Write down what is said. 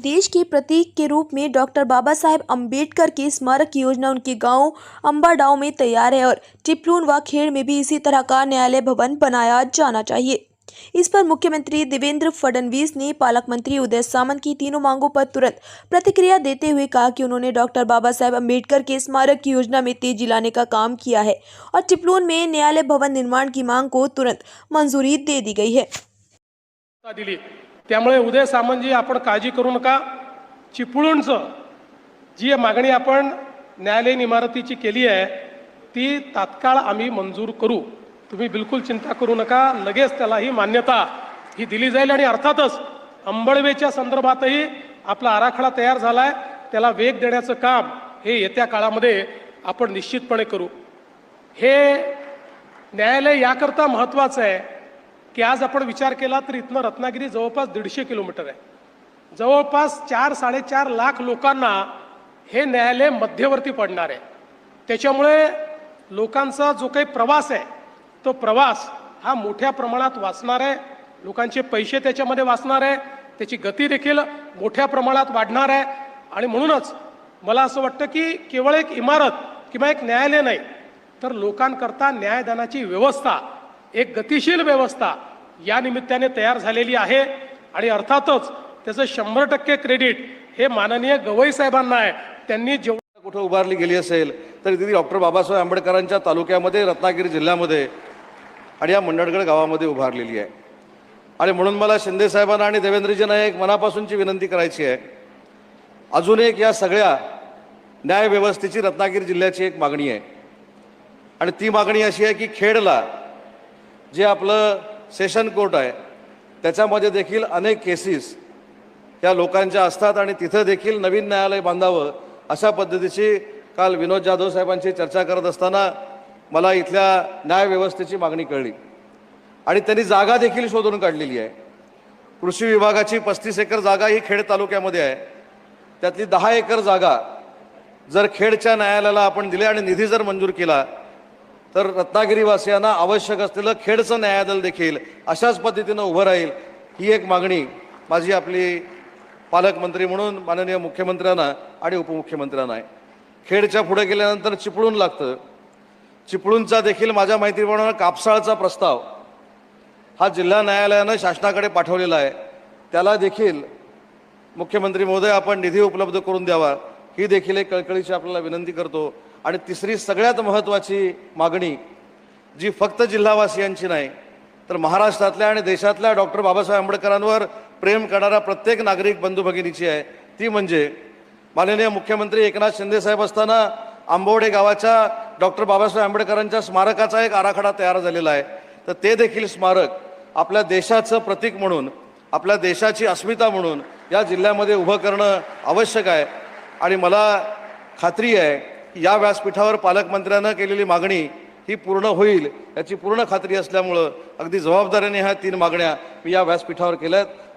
देश के प्रतीक के रूप में डॉक्टर बाबा साहेब अंबेडकर की स्मारक योजना उनके गाँव अंबाडाव में तैयार है और चिपलून व खेड़ में भी इसी तरह का न्यायालय भवन बनाया जाना चाहिए। इस पर मुख्यमंत्री देवेंद्र फडणवीस ने पालक मंत्री उदय सामंत की तीनों मांगों पर तुरंत प्रतिक्रिया देते हुए कहा कि उन्होंने डॉक्टर बाबा साहेब अंबेडकर के स्मारक की योजना में तेज़ी लाने का काम किया है और चिपलून में न्यायालय भवन निर्माण की मांग को तुरंत मंजूरी दे दी गई है। त्यामुळे उदय सामंतजी आपण काळजी करू नका. चिपळूणचं जी मागणी आपण न्यायालयीन इमारतीची केली आहे ती तात्काळ आम्ही मंजूर करू. तुम्ही बिलकुल चिंता करू नका. लगेच त्याला ही मान्यता ही दिली जाईल आणि अर्थातच अंबळवेच्या संदर्भातही आपला आराखडा तयार झाला आहे त्याला वेग देण्याचं काम हे येत्या काळामध्ये आपण निश्चितपणे करू. हे न्यायालय याकरता महत्त्वाचं आहे. की आज आपण विचार केला तर इथनं रत्नागिरी जवळपास दीडशे किलोमीटर आहे. जवळपास चार साडेचार लाख लोकांना हे न्यायालय मध्यवर्ती पडणार आहे. त्याच्यामुळे लोकांचा जो काही प्रवास आहे तो प्रवास हा मोठ्या प्रमाणात वाचणार आहे. लोकांचे पैसे त्याच्यामध्ये वाचणार आहे. त्याची गती देखील मोठ्या प्रमाणात वाढणार आहे. आणि म्हणूनच मला असं वाटतं की केवळ एक इमारत किंवा एक न्यायालय नाही तर लोकांकरता न्यायदानाची व्यवस्था एक गतिशील व्यवस्था या निमित्ताने तयार झालेली आहे. आणि अर्थातच त्याचं शंभर टक्के क्रेडिट हे माननीय गवई साहेबांना आहे. त्यांनी जेवढं कुठं उभारली गेली असेल तर तिथे डॉक्टर बाबासाहेब आंबेडकरांच्या तालुक्यामध्ये रत्नागिरी जिल्ह्यामध्ये आणि या मंडळगड गावामध्ये उभारलेली आहे. आणि म्हणून मला शिंदे साहेबांना आणि देवेंद्रजींना एक मनापासूनची विनंती करायची आहे. अजून एक या सगळ्या न्यायव्यवस्थेची रत्नागिरी जिल्ह्याची एक मागणी आहे. आणि ती मागणी अशी आहे की खेडला जे आपलं सेशन कोर्ट आहे त्याच्यामध्ये देखील अनेक केसेस या लोकांच्या असतात आणि तिथं देखील नवीन न्यायालय बांधावं अशा पद्धतीची काल विनोद जाधव साहेबांची चर्चा करत असताना मला इथल्या न्यायव्यवस्थेची मागणी कळली. आणि त्यांनी जागा देखील शोधून काढलेली आहे. कृषी विभागाची पस्तीस एकर जागा ही खेड तालुक्यामध्ये आहे. त्यातली दहा एकर जागा जर खेडच्या न्यायालयाला आपण दिली आणि निधी जर मंजूर केला तर रत्नागिरीवासियांना आवश्यक असलेलं खेडचं न्यायालय देखील अशाच पद्धतीनं उभं राहील ही एक मागणी माझी आपली पालकमंत्री म्हणून माननीय मुख्यमंत्र्यांना आणि उपमुख्यमंत्र्यांना आहे. खेडच्या पुढे गेल्यानंतर चिपळूण लागतं. चिपळूणचा देखील माझ्या माहितीप्रमाणे कापसाळचा प्रस्ताव हा जिल्हा न्यायालयानं शासनाकडे पाठवलेला आहे. त्याला देखील मुख्यमंत्री महोदय आपण निधी उपलब्ध करून द्यावा ही देखील एक कळकळीची आपल्याला विनंती करतो. आणि तिसरी सगळ्यात महत्त्वाची मागणी जी फक्त जिल्हावासियांची नाही तर महाराष्ट्रातल्या आणि देशातल्या डॉक्टर बाबासाहेब आंबेडकरांवर प्रेम करणारा प्रत्येक नागरिक बंधू भगिनीची आहे. ती म्हणजे माननीय मुख्यमंत्री एकनाथ शिंदेसाहेब असताना आंबोडे गावाच्या डॉक्टर बाबासाहेब आंबेडकरांच्या स्मारकाचा एक आराखडा तयार झालेला आहे. तर ते देखील स्मारक आपल्या देशाचं प्रतीक म्हणून आपल्या देशाची अस्मिता म्हणून या जिल्ह्यामध्ये उभं करणं आवश्यक आहे. आणि मला खात्री आहे या व्यासपीठावर पालकमंत्र्यांना केलेली मागणी ही पूर्ण होईल याची पूर्ण खात्री असल्यामुळं अगदी जबाबदारीने ह्या तीन मागण्या मी या व्यासपीठावर केल्या आहेत